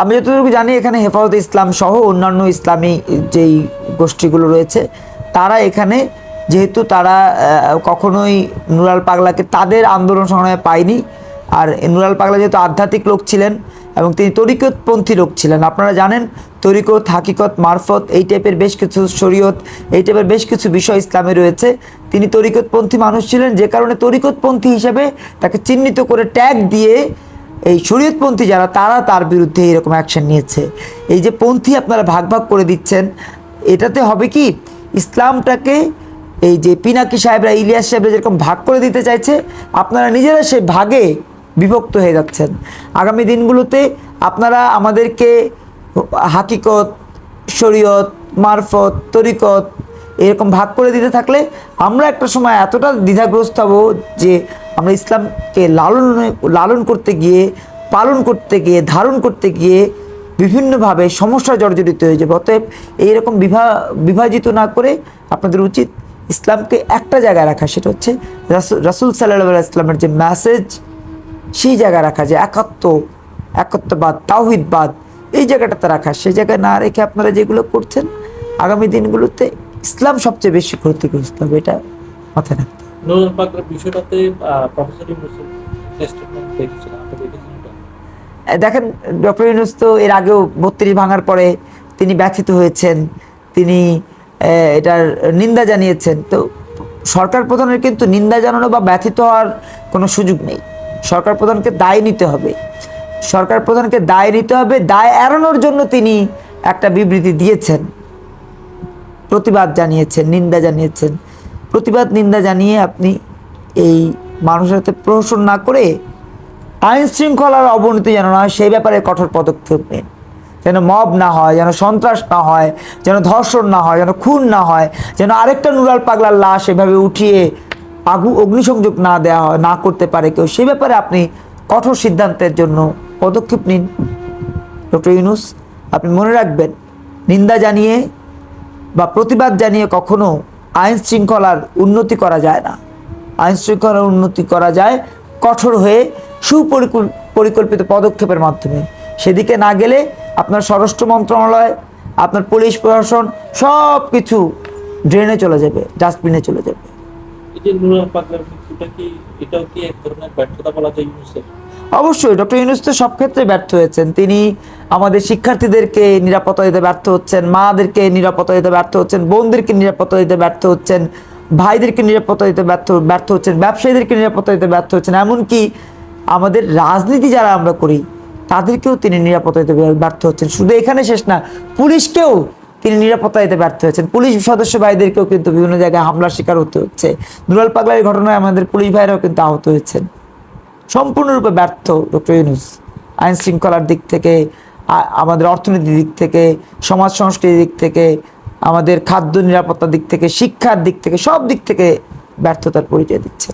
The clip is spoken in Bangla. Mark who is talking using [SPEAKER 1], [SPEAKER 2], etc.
[SPEAKER 1] আমি যতটুকু জানি, এখানে হেফাজত ইসলাম সহ অন্যান্য ইসলামী যেই গোষ্ঠীগুলো রয়েছে, তারা এখানে যেহেতু তারা কখনোই নুরাল পাগলাকে তাদের আন্দোলন সংগ্রামে পায়নি। আর নুরাল পাগলা যেহেতু আধ্যাত্মিক লোক ছিলেন এবং তিনি তরিকতপন্থী লোক ছিলেন, আপনারা জানেন তরিকত, হাকিকত, মারফত এই টাইপের বেশ কিছু শরীয়ত, এই টাইপের বেশ কিছু বিষয় ইসলামে রয়েছে। তিনি তরিকতপন্থী মানুষ ছিলেন, যে কারণে তরিকতপন্থী হিসেবে তাকে চিহ্নিত করে ট্যাগ দিয়ে এই শরীয়তপন্থী যারা, তারা তার বিরুদ্ধে এরকম অ্যাকশন নিয়েছে। এই যে পন্থী আপনারা ভাগ ভাগ করে দিচ্ছেন, এটাতে হবে কি? ইসলামটাকে এই যে পিনাকি সাহেবরা, ইলিয়াস সাহেবরা যেরকম ভাগ করে দিতে চাইছে, আপনারা নিজেরা সেই ভাগে বিভক্ত হয়ে যাচ্ছেন। আগামী দিনগুলোতে আপনারা আমাদেরকে হাকিকত, শরীয়ত, মারফত, তরিকত এরকম ভাগ করে দিতে থাকলে আমরা একটা সময় এতটা দ্বিধাগ্রস্ত হব যে আমরা ইসলামকে লালন লালন করতে গিয়ে, পালন করতে গিয়ে, ধারণ করতে গিয়ে বিভিন্নভাবে সমস্যা জর্জরিত হয়ে যাবে। অতএব এইরকম বিভা, বিভাজিত না করে আপনাদের উচিত ইসলামকে একটা জায়গায় রাখা। সেটা হচ্ছে রাসুল সাল্লাহ ইসলামের যে ম্যাসেজ সেই জায়গায় রাখা যে একাত্ম একত্ববাদ তাওহিদবাদ, এই জায়গাটাতে রাখা। সেই জায়গায় না রেখে আপনারা যেগুলো করছেন, আগামী দিনগুলোতে ইসলাম সবচেয়ে বেশি ক্ষতিগ্রস্ত হবে। এটা মাথায় রাখতে।
[SPEAKER 2] নুরুল পাকের বিষয়টাতে প্রফেসর ইউনুসের স্টেটমেন্ট দেখেছিলাম আপনি দেখেছেন
[SPEAKER 1] দেখেন ডক্টর ইউনুস তো এর আগেও বত্রিশ ভাঙার পরে তিনি ব্যথিত হয়েছেন, তিনি এটার নিন্দা জানিয়েছেন। তো সরকার প্রধানের কিন্তু নিন্দা জানানো বা ব্যথিত হওয়ার কোনো সুযোগ নেই। সরকার প্রধানকে দায় নিতে হবে। সরকার প্রধানকে দায় নিতে হবে, দায় এড়ানোর জন্য তিনি একটা বিবৃতি দিয়েছেন। প্রতিবাদ জানিয়েছেন, নিন্দা জানিয়েছেন। প্রতিবাদ, নিন্দা জানিয়ে আপনি এই মানুষের হাতে প্রহসন না করে আইন শৃঙ্খলার অবনতি যেন না হয়, সেই ব্যাপারে কঠোর পদক্ষেপ নিন। যেন মব না হয়, যেন সন্ত্রাস না হয়, যেন ধর্ষণ না হয়, যেন খুন না হয়, যেন আরেকটা নুরাল পাগলার লাশ এভাবে উঠিয়ে আগু অগ্নিসংযোগ না দেওয়া হয়, না করতে পারে কেউ, সেই ব্যাপারে আপনি কঠোর সিদ্ধান্তের জন্য পদক্ষেপ নিন। ডক্টর ইউনুস, আপনি মনে রাখবেন, নিন্দা জানিয়ে বা প্রতিবাদ জানিয়ে কখনো আইন শৃঙ্খলার উন্নতি করা যায় না। আইন শৃঙ্খলার উন্নতি করা যায় কঠোর হয়ে সুপরিকল পরিকল্পিত পদক্ষেপের মাধ্যমে। সেদিকে না গেলে আপনার স্বরাষ্ট্র মন্ত্রণালয়, আপনার পুলিশ প্রশাসন সব কিছু ড্রেনে চলে যাবে ডাস্টবিনে চলে যাবে। অবশ্যই, ডক্টর ইউনুস তো সব ক্ষেত্রে ব্যর্থ হয়েছেন। তিনি আমাদের শিক্ষার্থীদেরকে নিরাপত্তা দিতে ব্যর্থ হচ্ছেন, মাদেরকে নিরাপত্তা দিতে ব্যর্থ হচ্ছেন, বোনদেরকে নিরাপত্তা দিতে ব্যর্থ হচ্ছেন, ভাইদেরকে নিরাপত্তা দিতে ব্যর্থ ব্যর্থ হচ্ছেন, ব্যবসায়ীদেরকে নিরাপত্তা দিতে ব্যর্থ হচ্ছেন। এমনকি আমাদের রাজনীতি যারা আমরা করি, তাদেরকেও তিনি নিরাপত্তা দিতে ব্যর্থ হচ্ছেন। শুধু এখানে শেষ না, পুলিশকেও তিনি নিরাপত্তা দিতে ব্যর্থ হয়েছেন। পুলিশ সদস্য ভাইদেরকেও কিন্তু বিভিন্ন জায়গায় হামলার শিকার হতে হচ্ছে। দুলাল পাগলার ঘটনায় আমাদের পুলিশ ভাইরাও কিন্তু আহত হয়েছেন। সম্পূর্ণরূপে ব্যর্থ ডক্টর ইউনুস। আইন শৃঙ্খলার দিক থেকে আমাদের অর্থনীতির দিক থেকে, সমাজ সংস্কৃতির দিক থেকে, আমাদের খাদ্য নিরাপত্তার দিক থেকে, শিক্ষার দিক থেকে, সব দিক থেকে ব্যর্থতার পরিচয় দিচ্ছে